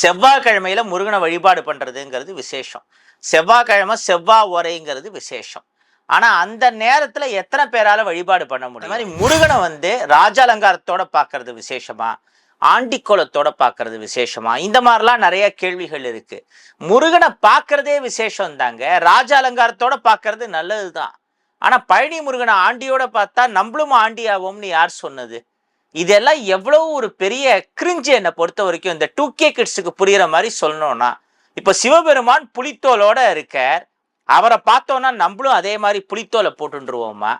செவ்வாய்க்கிழமையில முருகனை வழிபாடு பண்ணுறதுங்கிறது விசேஷம். செவ்வாய்க்கிழமை செவ்வாய் உரைங்கிறது விசேஷம். ஆனால் அந்த நேரத்தில் எத்தனை பேரால வழிபாடு பண்ண முடியும்? மாதிரி முருகனை வந்து ராஜாலங்காரத்தோட பார்க்கறது விசேஷமா? ஆண்டி பார்க்கறது விசேஷமா? இந்த மாதிரிலாம் நிறைய கேள்விகள் இருக்கு. முருகனை பார்க்கறதே விசேஷம் தாங்க ராஜ அலங்காரத்தோட பார்க்கறது நல்லதுதான். ஆனால் பழனி முருகனை ஆண்டியோட பார்த்தா நம்மளும் ஆண்டி ஆவோம்னு யார் சொன்னது? இதெல்லாம் எவ்வளவு ஒரு பெரிய கிரிஞ்சு என்னை பொறுத்த வரைக்கும் இந்த டூ கே கிட்ஸுக்கு புரிகிற மாதிரி சொல்லணும்னா இப்போ சிவபெருமான் புலித்தோலோட இருக்கார். அவரை பார்த்தோன்னா நம்மளும் அதே மாதிரி புலித்தோலை போட்டுருவோமா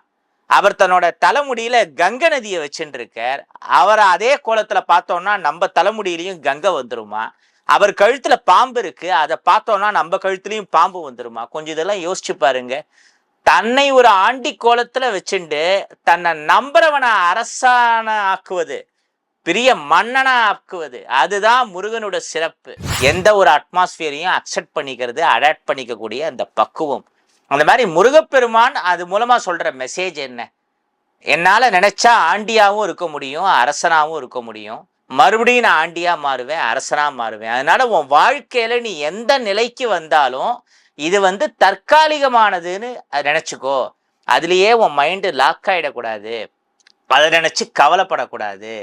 அவர் தன்னோட தலைமுடியில கங்கை நதியை வச்சுட்டு இருக்கார் அவரை அதே கோலத்துல பார்த்தோம்னா நம்ம தலைமுடியிலையும் கங்கை வந்துருமா? அவர் கழுத்துல பாம்பு இருக்கு. அதை பார்த்தோம்னா நம்ம கழுத்துலயும் பாம்பு வந்துருமா? கொஞ்சம் இதெல்லாம் யோசிச்சு பாருங்க. தன்னை ஒரு ஆண்டி கோலத்துல வச்சுண்டு தன்னை நம்புறவனை அரசான ஆக்குவது பெரிய மன்னனா ஆக்குவது அதுதான் முருகனோட சிறப்பு. எந்த ஒரு அட்மாஸ்பியரையும் அக்செப்ட் பண்ணிக்கிறது அடாப்ட் பண்ணிக்கக்கூடிய அந்த பக்குவம். அந்த மாதிரி முருகப்பெருமான் அது மூலமா சொல்ற மெசேஜ் என்ன? என்னால நினைச்சா ஆண்டியாவும் இருக்க முடியும் அரசனாவும் இருக்க முடியும். மறுபடியும் நான் ஆண்டியா மாறுவேன் அரசனா மாறுவேன். அதனால உன் வாழ்க்கையில நீ எந்த நிலைக்கு வந்தாலும் இது வந்து தற்காலிகமானதுன்னு நினச்சிக்கோ. அதுலேயே உன் மைண்டு லாக் ஆகிடக்கூடாது அதை நினச்சி கவலைப்படக்கூடாது.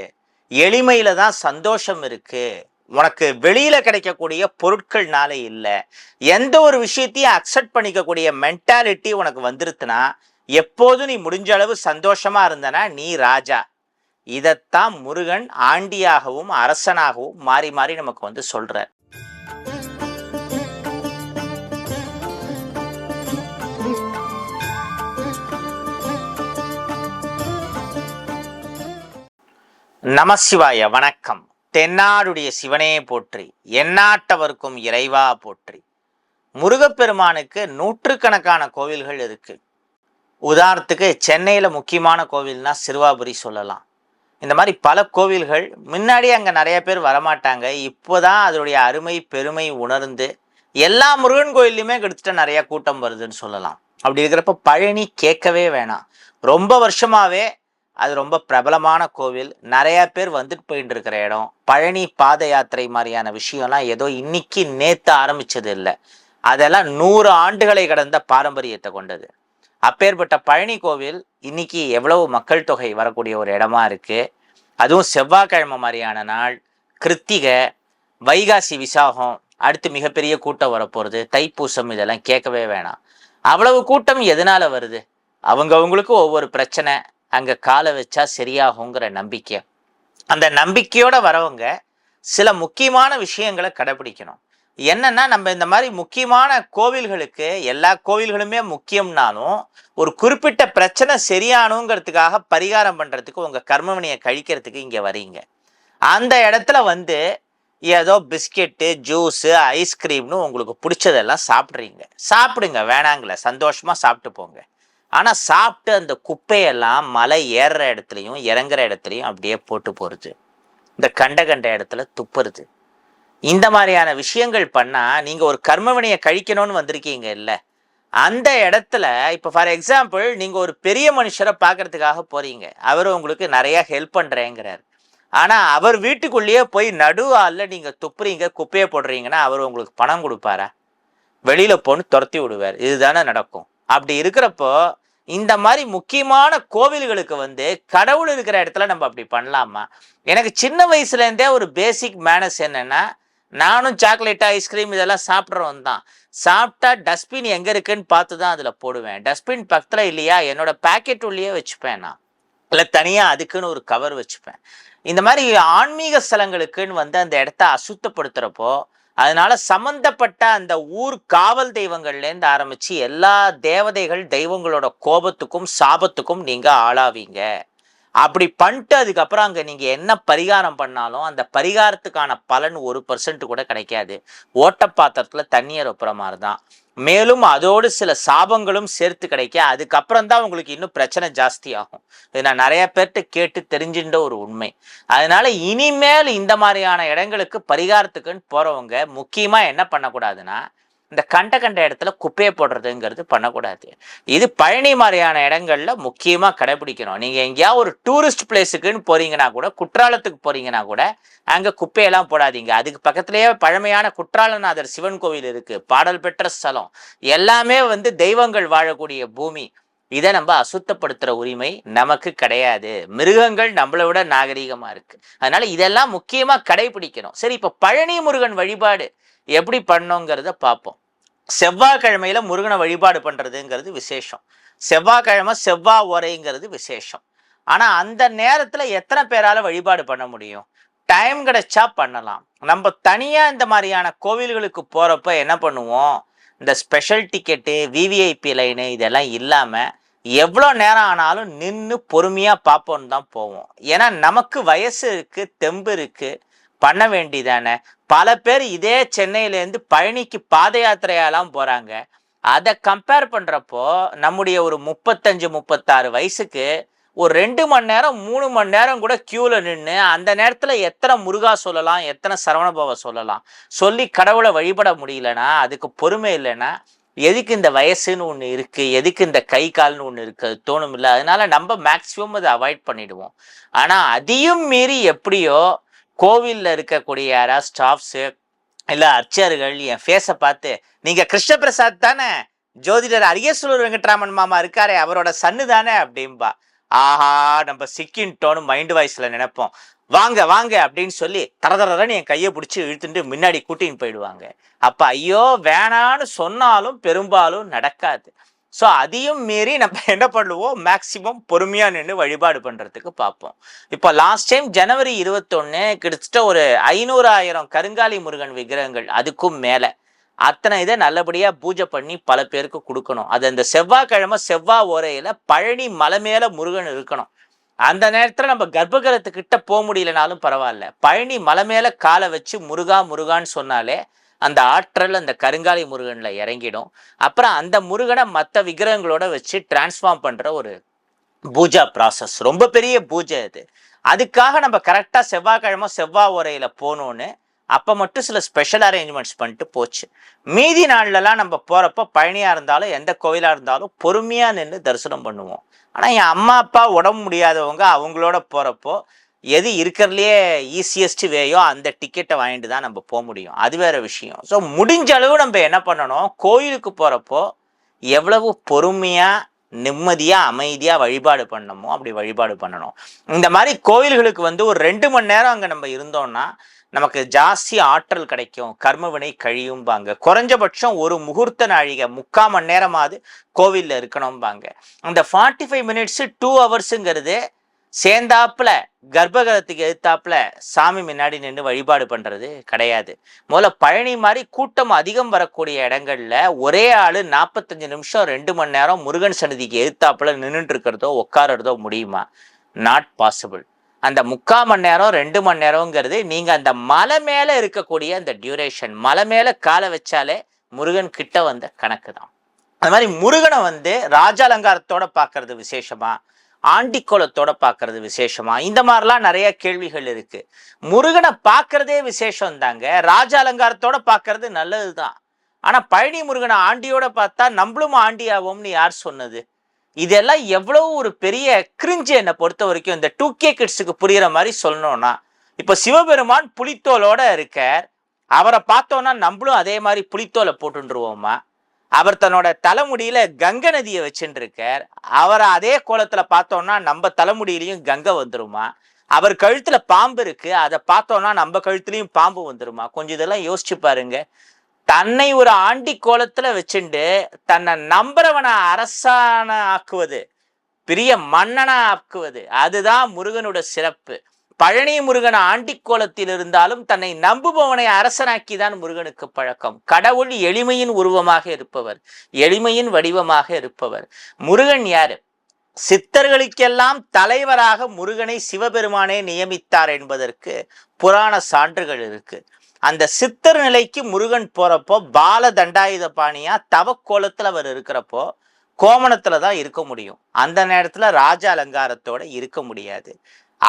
எளிமையில தான் சந்தோஷம் இருக்கு. உனக்கு வெளியில கிடைக்கக்கூடிய பொருட்கள்னால இல்லை. எந்த ஒரு விஷயத்தையும் அக்செப்ட் பண்ணிக்கக்கூடிய மென்டாலிட்டி உனக்கு வந்துருத்துனா எப்போதும் நீ முடிஞ்ச அளவு சந்தோஷமா இருந்தனா நீ ராஜா. இதைத்தான் முருகன் ஆண்டியாகவும் அரசனாகவும் மாறி மாறி நமக்கு வந்து சொல்ற நமசிவாய வணக்கம். தென்னாடுடைய சிவனே போற்றி எந்நாட்டவர்க்கும் இறைவா போற்றி. முருகப்பெருமானுக்கு நூற்றுக்கணக்கான கோவில்கள் இருக்கு. உதாரணத்துக்கு சென்னையில் முக்கியமான கோவில்னா சிறுவாபுரி சொல்லலாம். இந்த மாதிரி பல கோவில்கள் முன்னாடி அங்கே நிறைய பேர் வரமாட்டாங்க. இப்போதான் அதனுடைய அருமை பெருமை உணர்ந்து எல்லா முருகன் கோயில்லையுமே கிட்டத்தட்ட நிறைய கூட்டம் வருதுன்னு சொல்லலாம். அப்படி இருக்கிறப்ப பழனி கேட்கவே வேணாம். ரொம்ப வருஷமாவே அது ரொம்ப பிரபலமான கோவில். நிறைய பேர் வந்துட்டு போயிட்டு இருக்கிற இடம். பழனி பாத யாத்திரை மாதிரியான விஷயம்லாம் ஏதோ இன்னைக்கு நேத்து ஆரம்பிச்சது இல்லை. அதெல்லாம் நூறு ஆண்டுகளை கடந்த பாரம்பரியத்தை கொண்டது. அப்பேற்பட்ட பழனி கோவில் இன்னைக்கு எவ்வளவு மக்கள் தொகை வரக்கூடிய ஒரு இடமா இருக்கு. அதுவும் செவ்வாய்க்கிழமை மாதிரியான நாள் கிருத்திகை வைகாசி விசாகம் அடுத்து மிகப்பெரிய கூட்டம் வரப்போகிறது தைப்பூசம் இதெல்லாம் கேட்கவே வேணாம். அவ்வளவு கூட்டம் எதனால வருது? அவங்கவுங்களுக்கு ஒவ்வொரு பிரச்சனை. அங்கே காலை வச்சா சரியாகுங்கிற நம்பிக்கை. அந்த நம்பிக்கையோட வரவங்க சில முக்கியமான விஷயங்களை கடைபிடிக்கணும். என்னன்னா நம்ம இந்த மாதிரி முக்கியமான கோவில்களுக்கு எல்லா கோவில்களுமே முக்கியம்னாலும் ஒரு குறிப்பிட்ட பிரச்சனை சரியானுங்கிறதுக்காக பரிகாரம் பண்ணுறதுக்கு உங்கள் கர்மவினையை கழிக்கிறதுக்கு இங்கே வரீங்க. அந்த இடத்துல வந்து ஏதோ பிஸ்கெட்டு ஜூஸு ஐஸ்கிரீம்னு உங்களுக்கு பிடிச்சதெல்லாம் சாப்பிட்றீங்க. சாப்பிடுங்க வேணாங்களே சந்தோஷமாக சாப்பிட்டு போங்க. ஆனால் சாப்பிட்டு அந்த குப்பையெல்லாம் மலை ஏறுற இடத்துலையும் இறங்குற இடத்துலையும் அப்படியே போட்டு போகிறது இந்த கண்ட கண்ட இடத்துல துப்புறது. இந்த மாதிரியான விஷயங்கள் பண்ணால் நீங்கள் ஒரு கர்மவினையை கழிக்கணும்னு வந்திருக்கீங்க இல்லை. அந்த இடத்துல இப்போ ஃபார் எக்ஸாம்பிள் நீங்கள் ஒரு பெரிய மனுஷரை பார்க்கறதுக்காக போகிறீங்க அவர் உங்களுக்கு நிறையா ஹெல்ப் பண்ணுறேங்கிறார் ஆனால் அவர் வீட்டுக்குள்ளேயே போய் நடு ஆளில் நீங்கள் துப்புறீங்க குப்பையை போடுறீங்கன்னா அவர் உங்களுக்கு பணம் கொடுப்பாரா? வெளியில் போன்னு துரத்தி விடுவார். இதுதானே நடக்கும். அப்படி இருக்கிறப்போ இந்த மாதிரி முக்கியமான கோவில்களுக்கு வந்து கடவுள் இருக்கிற இடத்துல நம்ம அப்படி பண்ணலாமா? எனக்கு சின்ன வயசுலேருந்தே ஒரு பேசிக் மேனஸ் என்னென்னா நானும் சாக்லேட் ஐஸ்கிரீம் இதெல்லாம் சாப்பிட்றவன் தான். சாப்பிட்டா டஸ்ட்பின் எங்கே இருக்குன்னு பார்த்து தான் அதில் போடுவேன். டஸ்ட்பின் பக்கத்தில் இல்லையா என்னோட பேக்கெட் உள்ளேயே வச்சுப்பேன் நான். இல்லை தனியாக அதுக்குன்னு ஒரு கவர் வச்சுப்பேன். இந்த மாதிரி ஆன்மீக ஸ்தலங்களுக்குன்னு வந்து அந்த இடத்த அசுத்தப்படுத்துகிறப்போ அதனால சம்பந்தப்பட்ட அந்த ஊர் காவல் தெய்வங்கள்லேருந்து ஆரம்பிச்சு எல்லா தேவதைகள் தெய்வங்களோட கோபத்துக்கும் சாபத்துக்கும் நீங்க ஆளாவீங்க. அப்படி பண்ணிட்டு அதுக்கப்புறம் அங்கே நீங்கள் என்ன பரிகாரம் பண்ணாலும் அந்த பரிகாரத்துக்கான பலன் ஒரு பர்சன்ட் கூட கிடைக்காது. ஓட்டப்பாத்திரத்தில் தண்ணியை ஒப்புற மாதிரி தான் மேலும் அதோடு சில சாபங்களும் சேர்த்து கிடைக்க அதுக்கப்புறம் தான் உங்களுக்கு இன்னும் பிரச்சனை ஜாஸ்தி ஆகும் இது நான் நிறைய பேர்கிட்ட கேட்டு தெரிஞ்சுட்ட ஒரு உண்மை. அதனால இனிமேல் இந்த மாதிரியான இடங்களுக்கு பரிகாரத்துக்குன்னு போறவங்க முக்கியமா என்ன பண்ணக்கூடாதுன்னா இந்த கண்ட கண்ட இடத்துல குப்பையை போடுறதுங்கிறது பண்ணக்கூடாது. இது பழனி மாதிரியான இடங்கள்ல முக்கியமா கடைபிடிக்கணும். நீங்க எங்கேயாவது ஒரு டூரிஸ்ட் பிளேஸுக்குன்னு போறீங்கன்னா கூட குற்றாலத்துக்கு போறீங்கன்னா கூட அங்க குப்பையெல்லாம் போடாதீங்க. அதுக்கு பக்கத்திலேயே பழமையான குற்றாலநாதர் சிவன் கோவில் இருக்கு. பாடல் பெற்ற ஸ்தலம். எல்லாமே வந்து தெய்வங்கள் வாழக்கூடிய பூமி. இதை நம்ம அசுத்தப்படுத்துற உரிமை நமக்கு கிடையாது. மிருகங்கள் நம்மளை விட நாகரீகமா இருக்கு. அதனால இதெல்லாம் முக்கியமா கடைபிடிக்கணும். சரி இப்ப பழனி முருகன் வழிபாடு எப்படி பண்ணோங்கிறத பார்ப்போம். செவ்வாய்க்கிழமையில முருகனை வழிபாடு பண்ணுறதுங்கிறது விசேஷம். செவ்வாய்க்கிழமை செவ்வாய் உரைங்கிறது விசேஷம். ஆனால் அந்த நேரத்தில் எத்தனை பேரால் வழிபாடு பண்ண முடியும்? டைம் கிடைச்சா பண்ணலாம். நம்ம தனியாக இந்த மாதிரியான கோவில்களுக்கு போகிறப்ப என்ன பண்ணுவோம்? இந்த ஸ்பெஷல் டிக்கெட்டு விவிஐபி லைனு இதெல்லாம் இல்லாமல் எவ்வளோ நேரம் ஆனாலும் நின்று பொறுமையாக பார்ப்போன்னு தான் போவோம். ஏன்னா நமக்கு வயசு இருக்குது தெம்பு இருக்குது பண்ண வேண்டியதானே பல பேர் இதே சென்னையிலேருந்து பழனிக்கு பாத யாத்திரையாலாம் போகிறாங்க அதை கம்பேர் பண்ணுறப்போ நம்முடைய ஒரு முப்பத்தஞ்சு முப்பத்தாறு வயசுக்கு ஒரு ரெண்டு மணி நேரம் மூணு மணி நேரம் கூட க்யூவில் நின்று அந்த நேரத்தில் எத்தனை முருகா சொல்லலாம் எத்தனை சரவணபவ சொல்லலாம் சொல்லி கடவுளை வழிபட முடியலனா அதுக்கு பொறுமை இல்லைன்னா எதுக்கு இந்த வயசுன்னு ஒன்று இருக்குது எதுக்கு இந்த கை கால்னு ஒன்று இருக்குது அது தோணும் இல்லை அதனால நம்ம மேக்ஸிமம் அதை அவாய்ட் பண்ணிடுவோம். ஆனால் அதையும் மீறி எப்படியோ கோவிலில் இருக்கக்கூடிய யாராவது ஸ்டாஃப்ஸு இல்லை அர்ச்சகர்கள் என் ஃபேஸை பார்த்து நீங்கள் கிருஷ்ணபிரசாத் தானே? ஜோதிடர் அரியசூலூர் வெங்கட்ராமன் மாமா இருக்காரே அவரோட சன்னு தானே? அப்படின்பா ஆஹா நம்ம சிக்கின்ட்டோன்னு மைண்ட் வாய்ஸில் நினைப்போம். வாங்க வாங்க அப்படின்னு சொல்லி தரதரன்னு என் கையை பிடிச்சி இழுத்துட்டு முன்னாடி கூட்டின்னு போயிடுவாங்க. அப்போ ஐயோ வேணான்னு சொன்னாலும் பெரும்பாலும் நடக்காது. ஸோ அதையும் மீறி நம்ம என்ன பண்ணுவோம்? மேக்சிமம் பொறுமையாக நின்று வழிபாடு பண்ணுறதுக்கு பார்ப்போம். இப்போ லாஸ்ட் டைம் ஜனவரி இருபத்தொன்று கிட்டத்தட்ட ஒரு ஐநூறாயிரம் கருங்காலி முருகன் விக்கிரகங்கள் அதுக்கும் மேலே. அத்தனை இதை நல்லபடியாக பூஜை பண்ணி பல பேருக்கு கொடுக்கணும். அது அந்த செவ்வாய்க்கிழமை செவ்வாய் ஓரையில் பழனி மலை மேலே முருகன் இருக்கணும். அந்த நேரத்தில் நம்ம கர்ப்பகலத்துக்கிட்ட போக முடியலனாலும் பரவாயில்ல. பழனி மலை மேலே காலை வச்சு முருகா முருகான்னு சொன்னாலே அந்த ஆற்றல் அந்த கருங்காலி முருகனில் இறங்கிடும். அப்புறம் அந்த முருகனை மற்ற விக்கிரகங்களோட வச்சு டிரான்ஸ்ஃபார்ம் பண்ணுற ஒரு பூஜா ப்ராசஸ் ரொம்ப பெரிய பூஜை அது. அதுக்காக நம்ம கரெக்டாக செவ்வாய்க்கிழமை செவ்வாய் உரையில் போகணுன்னு அப்போ மட்டும் சில ஸ்பெஷல் அரேஞ்ச்மெண்ட்ஸ் பண்ணிட்டு போச்சு. மீதி நாள்லலாம் நம்ம போகிறப்போ பழனியாக இருந்தாலும் எந்த கோவிலாக இருந்தாலும் பொறுமையாக நின்று தரிசனம் பண்ணுவோம். ஆனால் என் அம்மா அப்பா உடம்பு முடியாதவங்க அவங்களோட போகிறப்போ எது இருக்கிறதுலையே ஈஸியஸ்ட் வேயோ அந்த டிக்கெட்டை வாங்கிட்டு தான் நம்ம போக முடியும். அது வேற விஷயம். ஸோ முடிஞ்ச அளவு நம்ம என்ன பண்ணணும்? கோயிலுக்கு போகிறப்போ எவ்வளவு பொறுமையாக நிம்மதியாக அமைதியாக வழிபாடு பண்ணணுமோ அப்படி வழிபாடு பண்ணணும். இந்த மாதிரி கோயில்களுக்கு வந்து ஒரு ரெண்டு மணி நேரம் அங்கே நம்ம இருந்தோம்னா நமக்கு ஜாஸ்தி ஆற்றல் கிடைக்கும். கர்மவினை கழியும்பாங்க. குறைஞ்சபட்சம் ஒரு முகூர்த்த நாழிகை முக்கால் மணி நேரமாவது கோவிலில் இருக்கணும்பாங்க. அந்த ஃபார்ட்டி ஃபைவ் மினிட்ஸு டூ ஹவர்ஸுங்கிறது சேர்ந்தாப்புல கர்ப்பகலத்துக்கு எதிர்த்தாப்புல சாமி முன்னாடி நின்று வழிபாடு பண்றது கிடையாது. முதல்ல பழனி மாதிரி கூட்டம் அதிகம் வரக்கூடிய இடங்கள்ல ஒரே ஆளு நாற்பத்தஞ்சு நிமிஷம் ரெண்டு மணி நேரம் முருகன் சன்னதிக்கு எதிர்த்தாப்புல நின்றுட்டு இருக்கிறதோ உட்காரறதோ முடியுமா? நாட் பாசிபிள் அந்த முக்கால் மணி நேரம் ரெண்டு மணி நேரம்ங்கிறது நீங்க அந்த மலை மேல இருக்கக்கூடிய அந்த டியூரேஷன் மலை மேல காலை வச்சாலே முருகன் கிட்ட வந்த கணக்கு தான் அது மாதிரி முருகனை வந்து ராஜ அலங்காரத்தோட பார்க்கறது விசேஷமா? ஆண்டிக்கோலத்தோட பார்க்கறது விசேஷமா? இந்த மாதிரிலாம் நிறைய கேள்விகள் இருக்கு. முருகனை பார்க்கறதே விசேஷம் தாங்க ராஜ அலங்காரத்தோட பார்க்கறது நல்லதுதான். ஆனால் பழனி முருகனை ஆண்டியோட பார்த்தா நம்மளும் ஆண்டி ஆவோம்னு யார் சொன்னது? இதெல்லாம் எவ்வளவு ஒரு பெரிய கிரிஞ்சு என்னை பொறுத்த வரைக்கும் இந்த டூ கே கிட்ஸுக்கு புரிகிற மாதிரி சொல்லணும்னா இப்போ சிவபெருமான் புலித்தோலோட இருக்கார். அவரை பார்த்தோன்னா நம்மளும் அதே மாதிரி புலித்தோலை போட்டுருவோமா அவர் தன்னோட தலைமுடியில கங்க நதியை வச்சுருக்கார். அவரை அதே கோலத்துல பார்த்தோம்னா நம்ம தலைமுடியிலையும் கங்கை வந்துருமா? அவர் கழுத்துல பாம்பு இருக்கு. அதை பார்த்தோம்னா நம்ம கழுத்துலயும் பாம்பு வந்துருமா? கொஞ்சம் இதெல்லாம் யோசிச்சு பாருங்க. தன்னை ஒரு ஆண்டி கோலத்துல வச்சுண்டு தன்னை நம்புறவனை அரசான ஆக்குவது பெரிய மன்னனா ஆக்குவது அதுதான் முருகனோட சிறப்பு. பழனி முருகன் ஆண்டிக் கோலத்தில் இருந்தாலும் தன்னை நம்புபவனை அரசனாக்கி தான் முருகனுக்கு பழக்கம். கடவுள் எளிமையின் உருவமாக இருப்பவர் எளிமையின் வடிவமாக இருப்பவர். முருகன் யாரு? சித்தர்களுக்கெல்லாம் தலைவராக முருகனை சிவபெருமானே நியமித்தார் என்பதற்கு புராண சான்றுகள் இருக்கு. அந்த சித்தர் நிலைக்கு முருகன் போறப்போ பால தண்டாயுத பாணியா தவக்கோலத்துல அவர் இருக்கிறப்போ கோமணத்துல தான் இருக்க முடியும். அந்த நேரத்துல ராஜ அலங்காரத்தோட இருக்க முடியாது.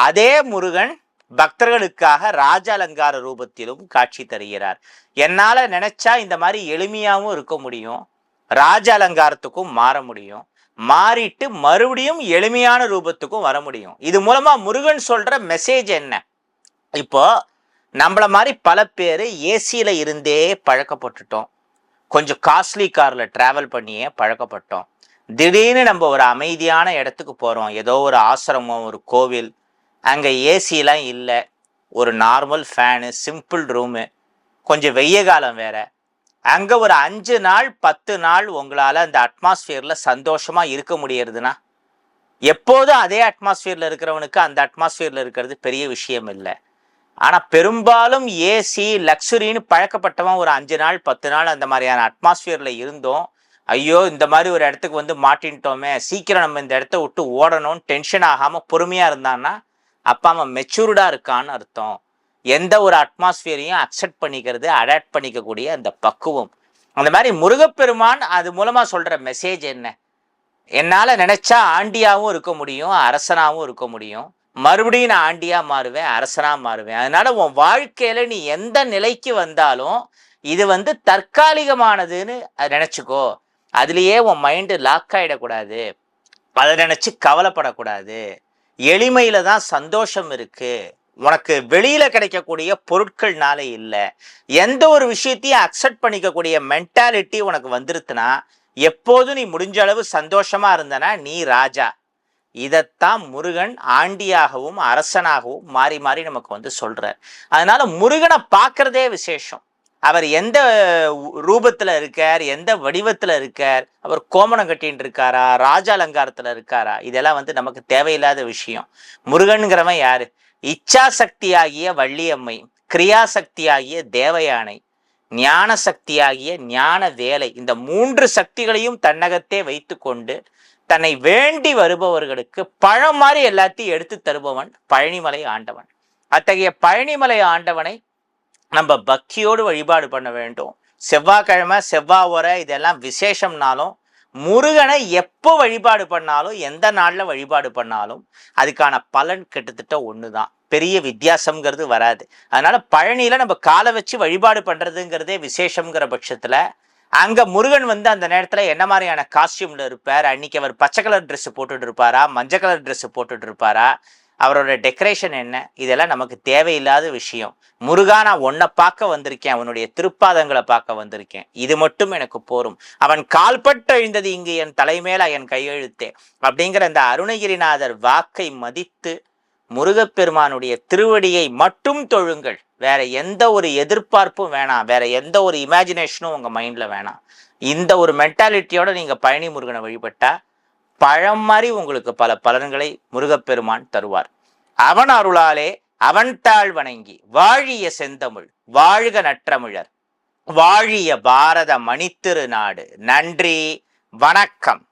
அதே முருகன் பக்தர்களுக்காக ராஜ அலங்கார ரூபத்திலும் காட்சி தருகிறார். என்னால் நினைச்சா இந்த மாதிரி எளிமையாகவும் இருக்க முடியும் ராஜ அலங்காரத்துக்கும் மாற முடியும் மாறிட்டு மறுபடியும் எளிமையான ரூபத்துக்கும் வர முடியும். இது மூலமா முருகன் சொல்ற மெசேஜ் என்ன? இப்போ நம்மள மாதிரி பல பேர் ஏசியில இருந்தே பழக்கப்பட்டுட்டோம். கொஞ்சம் காஸ்ட்லி கார்ல டிராவல் பண்ணியே பழக்கப்பட்டோம். திடீர்னு நம்ம ஒரு அமைதியான இடத்துக்கு போறோம். ஏதோ ஒரு ஆசிரமம் ஒரு கோவில் அங்கே ஏசிலாம் இல்லை. ஒரு நார்மல் ஃபேனு சிம்பிள் ரூமு கொஞ்சம் வெய்ய காலம் வேற. அங்கே ஒரு அஞ்சு நாள் பத்து நாள் உங்களால் அந்த அட்மாஸ்ஃபியரில் சந்தோஷமாக இருக்க முடியறதுன்னா எப்போதும் அதே அட்மாஸ்ஃபியரில் இருக்கிறவனுக்கு அந்த அட்மாஸ்ஃபியரில் இருக்கிறது பெரிய விஷயம் இல்லை. ஆனால் பெரும்பாலும் ஏசி லக்ஸுரின்னு பழக்கப்பட்டவன் ஒரு அஞ்சு நாள் பத்து நாள் அந்த மாதிரியான அட்மாஸ்ஃபியரில் இருந்தோம். ஐயோ இந்த மாதிரி ஒரு இடத்துக்கு வந்து மாட்டின்ட்டோமே. சீக்கிரம் நம்ம இந்த இடத்த விட்டு ஓடணும்னு டென்ஷன் ஆகாமல் பொறுமையாக இருந்தான்னா அப்பா அவன் மெச்சூர்டாக இருக்கான்னு அர்த்தம். எந்த ஒரு அட்மாஸ்பியரையும் அக்செப்ட் பண்ணிக்கிறது அடாப்ட் பண்ணிக்கக்கூடிய அந்த பக்குவம். அந்த மாதிரி முருகப்பெருமான் அது மூலமாக சொல்கிற மெசேஜ் என்ன? என்னால் நினச்சா ஆண்டியாகவும் இருக்க முடியும் அரசனாகவும் இருக்க முடியும். மறுபடியும் நான் ஆண்டியாக மாறுவேன் அரசனாக மாறுவேன். அதனால் உன் வாழ்க்கையில் நீ எந்த நிலைக்கு வந்தாலும் இது வந்து தற்காலிகமானதுன்னு நினச்சிக்கோ. அதுலேயே உன் மைண்டு லாக் ஆகிடக்கூடாது அதை நினச்சி கவலைப்படக்கூடாது. எளிமையில தான் சந்தோஷம் இருக்கு. உனக்கு வெளியில கிடைக்கக்கூடிய பொருட்கள்னால இல்லை. எந்த ஒரு விஷயத்தையும் அக்செப்ட் பண்ணிக்கக்கூடிய மென்டாலிட்டி உனக்கு வந்துருத்துனா எப்போதும் நீ முடிஞ்ச அளவு சந்தோஷமா இருந்தனா நீ ராஜா. இதைத்தான் முருகன் ஆண்டியாகவும் அரசனாகவும் மாறி மாறி நமக்கு வந்து சொல்றார். அதனால முருகனை பார்க்கறதே விசேஷம். அவர் எந்த ரூபத்துல இருக்கார் எந்த வடிவத்துல இருக்கார் அவர் கோமணம் கட்டின்னு இருக்காரா ராஜ அலங்காரத்தில் இருக்காரா இதெல்லாம் வந்து நமக்கு தேவையில்லாத விஷயம். முருகனுங்கிறவன் யாரு? இச்சா சக்தியாகிய வள்ளியம்மை கிரியாசக்தியாகிய தேவயானை ஞான சக்தியாகிய ஞான வேலை இந்த மூன்று சக்திகளையும் தன்னகத்தே வைத்துக்கொண்டு தன்னை வேண்டி வருபவர்களுக்கு பழம் மாதிரி எல்லாத்தையும் எடுத்து தருபவன் பழனிமலை ஆண்டவன். அத்தகைய பழனிமலை ஆண்டவனை நம்ம பக்தியோடு வழிபாடு பண்ண வேண்டும். செவ்வாய்க்கிழமை செவ்வாய் உரை இதெல்லாம் விசேஷம்னாலும் முருகனை எப்போ வழிபாடு பண்ணாலும் எந்த நாளில் வழிபாடு பண்ணாலும் அதுக்கான பலன் கிட்டத்தட்ட ஒன்று தான் பெரிய வித்தியாசங்கிறது வராது. அதனால பழனியில் நம்ம காலை வச்சு வழிபாடு பண்ணுறதுங்கிறதே விசேஷம்ங்கிற பட்சத்தில் அங்கே முருகன் வந்து அந்த நேரத்தில் என்ன மாதிரியான காஸ்டியூமில் இருப்பார்? அன்னைக்கு அவர் பச்சை கலர் ட்ரெஸ்ஸு போட்டுட்டு இருப்பாரா? மஞ்சள் கலர் ட்ரெஸ்ஸு போட்டுட்டு இருப்பாரா? அவரோட டெக்கரேஷன் என்ன? இதெல்லாம் நமக்கு தேவையில்லாத விஷயம். முருகா நான் உன்னை பார்க்க வந்திருக்கேன். அவனுடைய திருப்பாதங்களை பார்க்க வந்திருக்கேன். இது மட்டும் எனக்கு போரும். அவன் கால்பட்டு எழுந்தது இங்கு என் தலைமேல என் கையெழுத்தே. அப்படிங்கிற அந்த அருணகிரிநாதர் வாக்கை மதித்து முருகப்பெருமானுடைய திருவடியை மட்டும் தொழுங்கள். வேற எந்த ஒரு எதிர்பார்ப்பும் வேணாம். வேற எந்த ஒரு இமேஜினேஷனும் உங்க மைண்ட்ல வேணாம். இந்த ஒரு மென்டாலிட்டியோட நீங்க பழனி முருகனை வழிபட்டா பழம் மாதிரி உங்களுக்கு பல பலன்களை முருகப்பெருமான் தருவார். அவன் அருளாலே அவன் தாழ் வணங்கி வாழிய செந்தமிழ் வாழ்க நற்றமிழர். வாழிய பாரத மணித்திரு நாடு நன்றி. வணக்கம்.